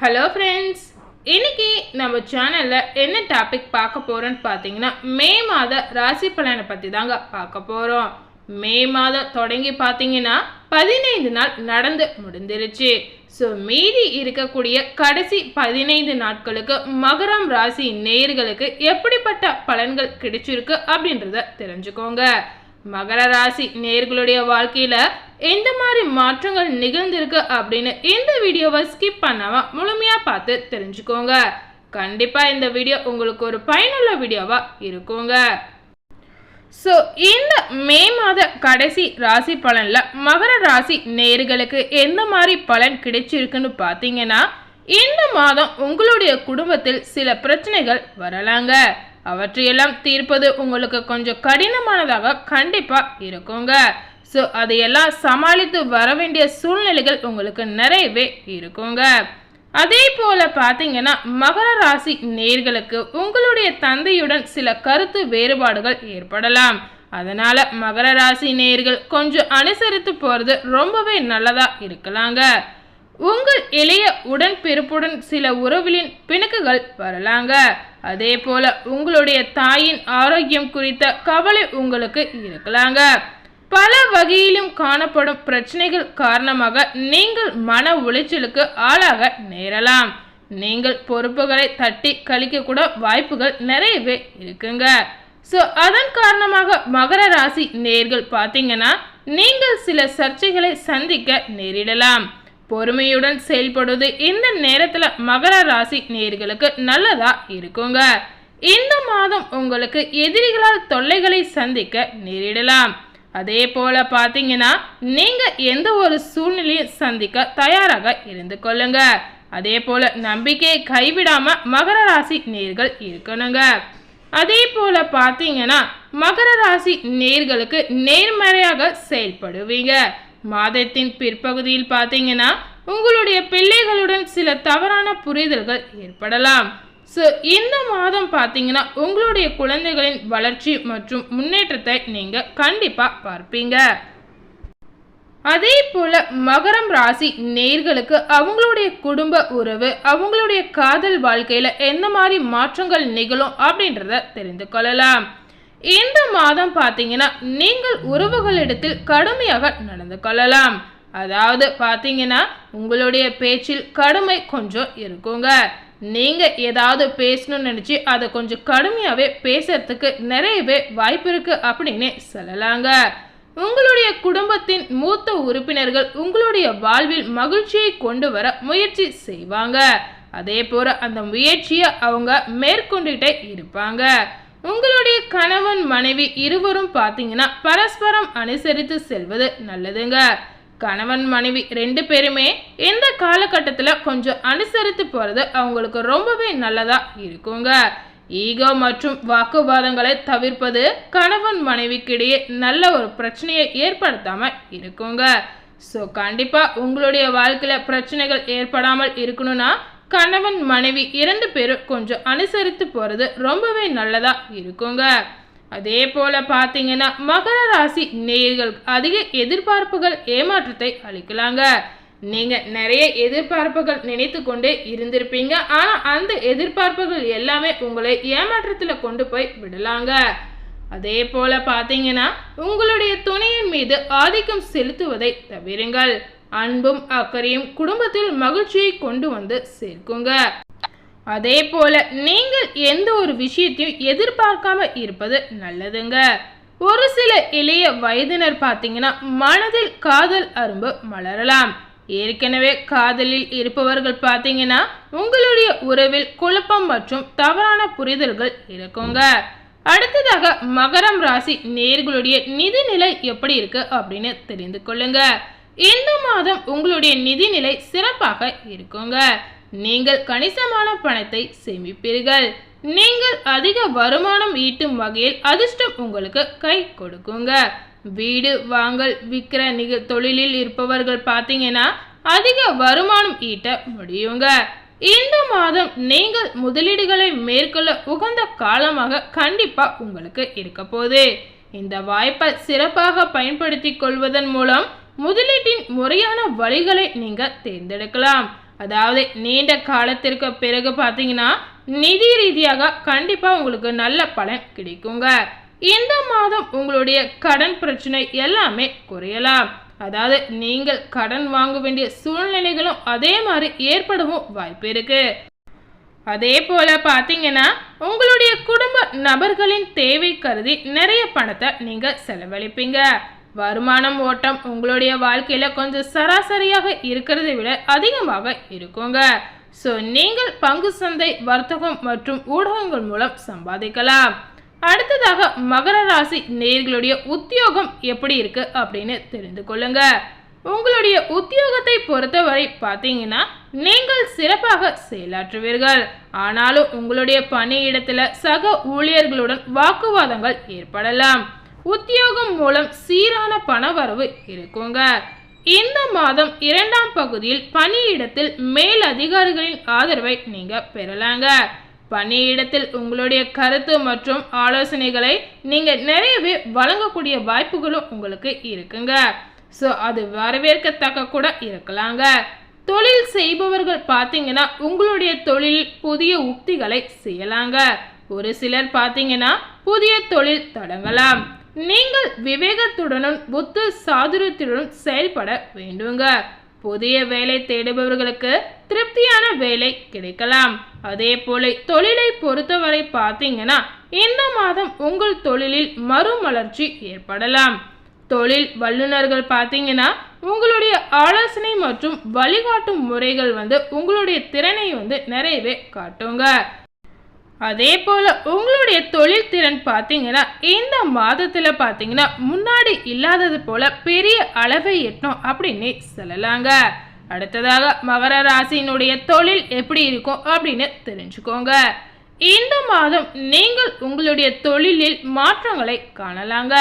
Hello friends இன்னைக்கு நம்ம சேனலில் என்ன டாபிக் பார்க்க போகிறோன்னு பார்த்தீங்கன்னா மே மாத ராசி பலனை பற்றி தாங்க பார்க்க போகிறோம் மே மாதம் தொடங்கி பார்த்தீங்கன்னா பதினைந்து நாள் நடந்து முடிந்துருச்சு ஸோ மீதி இருக்கக்கூடிய கடைசி பதினைந்து நாட்களுக்கு மகரம் ராசி நேயர்களுக்கு எப்படிப்பட்ட பலன்கள் கிடைச்சிருக்கு அப்படின்றத தெரிஞ்சுக்கோங்க. மகர ராசி நேர்களுடைய வாழ்க்கையில் எந்த மாதிரி மாற்றங்கள் நிகழ்ந்திருக்கு அப்படின்னு இந்த வீடியோவை ஸ்கிப் பண்ணாமல் முழுமையாக பார்த்து தெரிஞ்சுக்கோங்க. கண்டிப்பாக இந்த வீடியோ உங்களுக்கு ஒரு பயனுள்ள வீடியோவாக இருக்குங்க. ஸோ இந்த மே மாத கடைசி ராசி பலனில் மகர ராசி நேர்களுக்கு எந்த மாதிரி பலன் கிடைச்சிருக்குன்னு பார்த்தீங்கன்னா இந்த மாதம் உங்களுடைய குடும்பத்தில் சில பிரச்சனைகள் வரலாங்க. அவற்றையெல்லாம் தீர்ப்பது உங்களுக்கு கொஞ்சம் கடினமானதாக கண்டிப்பாக இருக்குங்க. ஸோ அதையெல்லாம் சமாளித்து வர வேண்டிய சூழ்நிலைகள் உங்களுக்கு நிறையவே இருக்குங்க. அதே போல் பார்த்தீங்கன்னா மகர ராசி நேர்களுக்கு உங்களுடைய தந்தையுடன் சில கருத்து வேறுபாடுகள் ஏற்படலாம். அதனால் மகர ராசி நேர்கள் கொஞ்சம் அனுசரித்து போகிறது ரொம்பவே நல்லதாக இருக்கலாங்க. உங்கள் இளைய உடன்பிறப்புடன் சில உறவுகளின் பிணக்குகள் வரலாங்க. அதே போல உங்களுடைய தாயின் ஆரோக்கியம் குறித்த கவலை உங்களுக்கு இருக்கலாங்க. பல வகையிலும் காணப்படும் பிரச்சனைகள் காரணமாக நீங்கள் மன உளைச்சலுக்கு ஆளாக நேரலாம். நீங்கள் பொறுப்புகளை தட்டி கழிக்க கூட வாய்ப்புகள் நிறையவே இருக்குங்க. ஸோ அதன் காரணமாக மகர ராசி நேர்கள் பார்த்தீங்கன்னா நீங்கள் சில சர்ச்சைகளை சந்திக்க நேரிடலாம். பொறுமையுடன் செயல்படுவது இந்த நேரத்தில் மகர ராசி நேர்களுக்கு நல்லதா இருக்குங்க. இந்த மாதம் உங்களுக்கு எதிரிகளால் தொல்லைகளை சந்திக்க நேரிடலாம். அதே போல பார்த்தீங்கன்னா நீங்க எந்த ஒரு சூழ்நிலையும் சந்திக்க தயாராக இருந்து கொள்ளுங்க. அதே போல நம்பிக்கையை கைவிடாம மகர ராசி நேர்கள் இருக்கணுங்க. அதே போல பார்த்தீங்கன்னா மகர ராசி நேர்களுக்கு நேர்மறையாக செயல்படுவீங்க. மாதத்தின் பிற்பகுதியில் பார்த்தீங்கன்னா உங்களுடைய பிள்ளைகளுடன் சில தவறான புரிதல்கள் ஏற்படலாம். ஸோ இந்த மாதம் பார்த்தீங்கன்னா உங்களுடைய குழந்தைகளின் வளர்ச்சி மற்றும் முன்னேற்றத்தை நீங்கள் கண்டிப்பாக பார்ப்பீங்க. அதே போல மகரம் ராசி நேர்களுக்கு அவங்களுடைய குடும்ப உறவு அவங்களுடைய காதல் வாழ்க்கையில் எந்த மாதிரி மாற்றங்கள் நிகழும் அப்படின்றத தெரிந்து கொள்ளலாம். இந்த மாதம் பார்த்தீங்கன்னா நீங்கள் உறவுகளிடத்தில் கடுமையாக நடந்து கொள்ளலாம். அதாவது பார்த்தீங்கன்னா உங்களுடைய பேச்சில் கடுமை கொஞ்சம் இருக்குங்க. நீங்கள் ஏதாவது பேசணும்னு நினச்சி அதை கொஞ்சம் கடுமையாகவே பேசுறதுக்கு நிறையவே வாய்ப்பு இருக்குது அப்படின்னு சொல்லலாங்க. உங்களுடைய குடும்பத்தின் மூத்த உறுப்பினர்கள் உங்களுடைய வாழ்வில் மகிழ்ச்சியை கொண்டு வர முயற்சி செய்வாங்க. அதே போல் அந்த முயற்சியை அவங்க மேற்கொண்டுகிட்டே இருப்பாங்க. உங்களுடைய கணவன் மனைவி இருவரும் பார்த்தீங்கன்னா பரஸ்பரம் அனுசரித்து செல்வது நல்லதுங்க. கணவன் மனைவி ரெண்டு பேருமே இந்த காலகட்டத்தில் கொஞ்சம் அனுசரித்து போகிறது அவங்களுக்கு ரொம்பவே நல்லதாக இருக்குங்க. ஈகோ மற்றும் வாக்குவாதங்களை தவிர்ப்பது கணவன் மனைவிக்கிடையே நல்ல ஒரு பிரச்சனையை ஏற்படுத்தாமல் இருக்குங்க. ஸோ கண்டிப்பாக உங்களுடைய வாழ்க்கையில் பிரச்சனைகள் ஏற்படாமல் இருக்கணும்னா கணவன் மனைவி இரண்டு பேரும் கொஞ்சம் அனுசரித்து போகிறது ரொம்பவே நல்லதாக இருக்குங்க. அதே போல் பார்த்தீங்கன்னா மகர ராசி நேயர்களுக்கு அதிக எதிர்பார்ப்புகள் ஏமாற்றத்தை அளிக்கலாங்க. நீங்கள் நிறைய எதிர்பார்ப்புகள் நினைத்து கொண்டே இருந்திருப்பீங்க. ஆனால் அந்த எதிர்பார்ப்புகள் எல்லாமே உங்களை ஏமாற்றத்தில் கொண்டு போய் விடலாங்க. அதே போல் பார்த்தீங்கன்னா உங்களுடைய துணையின் மீது ஆதிக்கம் செலுத்துவதை தவிருங்கள். அன்பும் அக்கறையும் குடும்பத்தில் மகிழ்ச்சியை கொண்டு வந்து சேர்க்குங்க. அதே போல நீங்கள் எந்த ஒரு விஷயத்தையும் எதிர்பார்க்காம இருப்பது நல்லதுங்க. ஒரு சில இளைய வயதினர் பார்த்தீங்கன்னா மனதில் காதல் அரும்பு மலரலாம். ஏற்கனவே காதலில் இருப்பவர்கள் பார்த்தீங்கன்னா உங்களுடைய உறவில் குழப்பம் மற்றும் தவறான புரிதல்கள் இருக்குங்க. அடுத்ததாக மகரம் ராசி நேர்களுடைய நிதிநிலை எப்படி இருக்கு அப்படின்னு தெரிந்து கொள்ளுங்க. இந்த மாதம் உங்களுடைய நிதிநிலை சிறப்பாக இருக்குங்க. நீங்கள் கணிசமான பணத்தை சேமிப்பீர்கள். நீங்கள் அதிக வருமானம் ஈட்டும் வகையில் அதிர்ஷ்டம் உங்களுக்கு கை கொடுக்குங்க. வீடு வாங்கல் விற்கிற நிக தொழிலில் இருப்பவர்கள் பார்த்தீங்கன்னா அதிக வருமானம் ஈட்ட முடியுங்க. இந்த மாதம் நீங்கள் முதலீடுகளை மேற்கொள்ள உகந்த காலமாக கண்டிப்பா உங்களுக்கு இருக்க போகுது. இந்த வாய்ப்பை சிறப்பாக பயன்படுத்தி கொள்வதன் மூலம் முதலீட்டின் முறையான வழிகளை நீங்க தேர்ந்தெடுக்கலாம். அதாவது நீண்ட காலத்திற்கு பிறகு பார்த்தீங்கன்னா நிதி ரீதியாக கண்டிப்பாக உங்களுக்கு நல்ல பலன் கிடைக்குங்க. இந்த மாதம் உங்களுடைய கடன் பிரச்சனை எல்லாமே குறையலாம். அதாவது நீங்கள் கடன் வாங்க வேண்டிய சூழ்நிலைகளும் அதே மாதிரி ஏற்படவும் வாய்ப்பு இருக்கு. அதே போல பார்த்தீங்கன்னா உங்களுடைய குடும்ப நபர்களின் தேவை கருதி நிறைய பணத்தை நீங்க செலவழிப்பீங்க. வருமானம் ஓட்டம் உங்களுடைய வாழ்க்கையில் கொஞ்சம் சராசரியாக இருக்கிறதை விட அதிகமாக இருக்குங்க. ஸோ நீங்கள் பங்கு சந்தை வர்த்தகம் மற்றும் ஊடகங்கள் மூலம் சம்பாதிக்கலாம். அடுத்ததாக மகர ராசி நேர்களுடைய உத்தியோகம் எப்படி இருக்கு அப்படின்னு தெரிந்து கொள்ளுங்க. உங்களுடைய உத்தியோகத்தை பொறுத்தவரை பார்த்தீங்கன்னா நீங்கள் சிறப்பாக செயலாற்றுவீர்கள். ஆனாலும் உங்களுடைய பணியிடத்தில் சக ஊழியர்களுடன் வாக்குவாதங்கள் ஏற்படலாம். உத்தியோகம் மூலம் சீரான பணவரவு இருக்குங்க. இந்த மாதம் இரண்டாம் பகுதியில் பணியிடத்தில் மேல் அதிகாரிகளின் ஆதரவை நீங்க பெறலாங்க. பணியிடத்தில் உங்களுடைய கருத்து மற்றும் ஆலோசனைகளை நீங்க நிறையவே வழங்கக்கூடிய வாய்ப்புகளும் உங்களுக்கு இருக்குங்க. ஸோ அது வரவேற்கத்தக்க கூட இருக்கலாங்க. தொழில் செய்பவர்கள் பார்த்தீங்கன்னா உங்களுடைய தொழில் புதிய உக்திகளை செய்யலாங்க. ஒரு சிலர் பார்த்தீங்கன்னா புதிய தொழில் தொடங்கலாம். நீங்கள் விவேகத்துடனும் புத்து சாதுரியத்துடனும் செயல்பட வேண்டுங்க. புதிய வேலை தேடுபவர்களுக்கு திருப்தியான வேலை கிடைக்கலாம். அதே போல தொழிலை பொறுத்தவரை பார்த்தீங்கன்னா இந்த மாதம் உங்கள் தொழிலில் மறுமலர்ச்சி ஏற்படலாம். தொழில் வல்லுநர்கள் பார்த்தீங்கன்னா உங்களுடைய ஆலோசனை மற்றும் வழிகாட்டும் முறைகள் வந்து உங்களுடைய திறனை வந்து நிறையவே காட்டுங்க. அதே போல் உங்களுடைய தொழில் திறன் பார்த்தீங்கன்னா இந்த மாதத்தில் பார்த்தீங்கன்னா முன்னாடி இல்லாதது போல பெரிய அளவை எட்டணும் அப்படின்னு சொல்லலாங்க. அடுத்ததாக மகர ராசியினுடைய தொழில் எப்படி இருக்கும் அப்படின்னு தெரிஞ்சுக்கோங்க. இந்த மாதம் நீங்கள் உங்களுடைய தொழிலில் மாற்றங்களை காணலாங்க.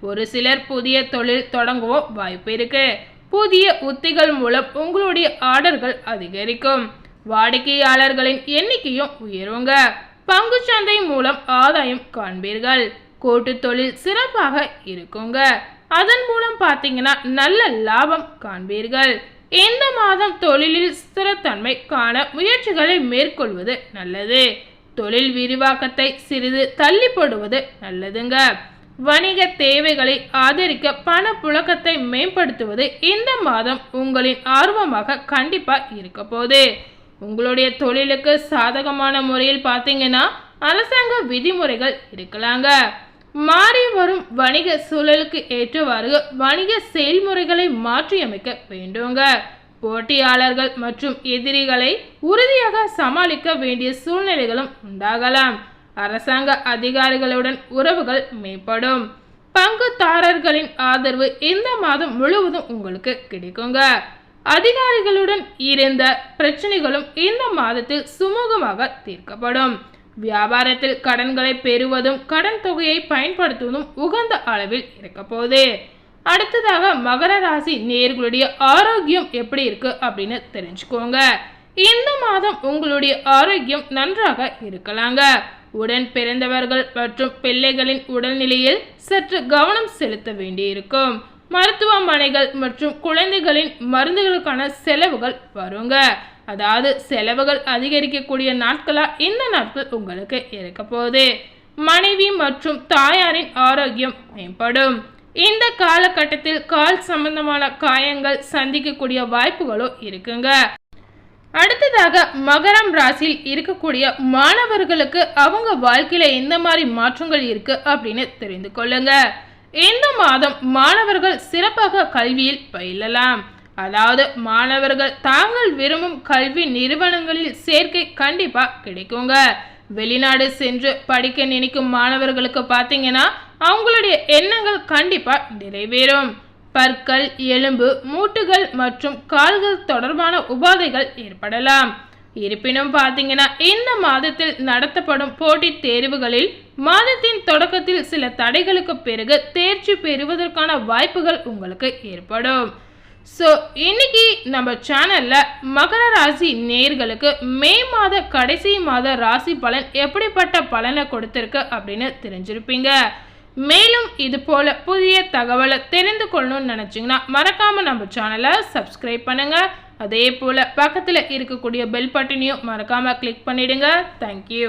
ஒரு சிலர் புதிய தொழில் தொடங்கவும் வாய்ப்பு இருக்கு. புதிய உத்திகள் மூலம் உங்களுடைய ஆர்டர்கள் அதிகரிக்கும். வாடிக்கையாளர்களின் எண்ணிக்கையும் உயருங்க. பங்குச்சந்தை மூலம் ஆதாயம் காண்பீர்கள். கூட்டு தொழில் சிறப்பாக இருக்குங்க. அதன் மூலம் பார்த்தீங்கன்னா நல்ல லாபம் காண்பீர்கள். இந்த மாதம் தொழிலில் ஸ்திரத்தன்மை காண முயற்சிகளை மேற்கொள்வது நல்லது. தொழில் விரிவாக்கத்தை சிறிது தள்ளி போடுவது நல்லதுங்க. வணிக தேவைகளை ஆதரிக்க பண புழக்கத்தை மேம்படுத்துவது இந்த மாதம் உங்களின் ஆர்வமாக கண்டிப்பாக இருக்க போகுது உங்களுடைய தொழிலுக்கு சாதகமான முறையில் பார்த்தீங்கன்னா அரசாங்க விதிமுறைகள் இருக்கலாங்க. மாறி வரும் வணிக சூழலுக்கு ஏற்றவாறு வணிக செயல்முறைகளை மாற்றியமைக்க வேண்டுங்க. போட்டியாளர்கள் மற்றும் எதிரிகளை உறுதியாக சமாளிக்க வேண்டிய சூழ்நிலைகளும் உண்டாகலாம். அரசாங்க அதிகாரிகளுடன் உறவுகள் மேம்படும். பங்குதாரர்களின் ஆதரவு இந்த மாதம் முழுவதும் உங்களுக்கு கிடைக்குங்க. அதிகாரிகளுடன் இருந்த பிரச்சனைகளும் இந்த மாதத்தில் சுமூகமாக தீர்க்கப்படும். வியாபாரத்தில் கடன்களை பெறுவதும் கடன் தொகையை பயன்படுத்துவதும் உகந்த அளவில் இருக்க போகுது. அடுத்ததாக மகர ராசி நேர்களுடைய ஆரோக்கியம் எப்படி இருக்கு அப்படின்னு தெரிஞ்சுக்கோங்க. இந்த மாதம் உங்களுடைய ஆரோக்கியம் நன்றாக இருக்கலாங்க. உடன் பிறந்தவர்கள் மற்றும் பிள்ளைகளின் உடல்நிலையில் சற்று கவனம் செலுத்த வேண்டியிருக்கும். மருத்துவமனைகள் மற்றும் குழந்தைகளின் மருந்துகளுக்கான செலவுகள் வருங்க. அதாவது செலவுகள் அதிகரிக்கக்கூடிய நாட்களாக இந்த நாட்கள் உங்களுக்கு இருக்க போகுது. மனைவி மற்றும் தாயாரின் ஆரோக்கியம் மேம்படும். இந்த காலகட்டத்தில் கால் சம்பந்தமான காயங்கள் சந்திக்கக்கூடிய வாய்ப்புகளும் இருக்குங்க. அடுத்ததாக மகரம் ராசியில் இருக்கக்கூடிய மாணவர்களுக்கு அவங்க வாழ்க்கையில் எந்த மாதிரி மாற்றங்கள் இருக்குது அப்படின்னு தெரிந்து கொள்ளுங்கள் இந்த மாதம் மாணவர்கள் சிறப்பாக கல்வியில் பயிலலாம். அதாவது மாணவர்கள் தாங்கள் விரும்பும் கல்வி நிறுவனங்களில் சேர்க்கை கண்டிப்பாக கிடைக்குங்க. வெளிநாடு சென்று படிக்க நினைக்கும் மாணவர்களுக்கு பார்த்தீங்கன்னா அவங்களுடைய எண்ணங்கள் கண்டிப்பாக நிறைவேறும். பற்கள் எலும்பு மூட்டுகள் மற்றும் கால்கள் தொடர்பான உபாதைகள் ஏற்படலாம். இருப்பினும் பார்த்தீங்கன்னா இந்த மாதத்தில் நடத்தப்படும் போட்டித் தேர்வுகளில் மாதத்தின் தொடக்கத்தில் சில தடைகளுக்கு பிறகு தேர்ச்சி பெறுவதற்கான வாய்ப்புகள் உங்களுக்கு ஏற்படும். ஸோ இன்னைக்கு நம்ம சேனலில் மகர ராசி நேர்களுக்கு மே மாத கடைசி மாத ராசி பலன் எப்படிப்பட்ட பலனை கொடுத்துருக்கு அப்படின்னு தெரிஞ்சிருப்பீங்க. மேலும் இது போல புதிய தகவலை தெரிந்து கொள்ளணும்னு நினச்சிங்கன்னா மறக்காமல் நம்ம சேனலை சப்ஸ்கிரைப் பண்ணுங்கள் அதே போல் பக்கத்தில் இருக்கக்கூடிய பெல் பட்டனையும் மறக்காமல் கிளிக் பண்ணிவிடுங்க தேங்க்யூ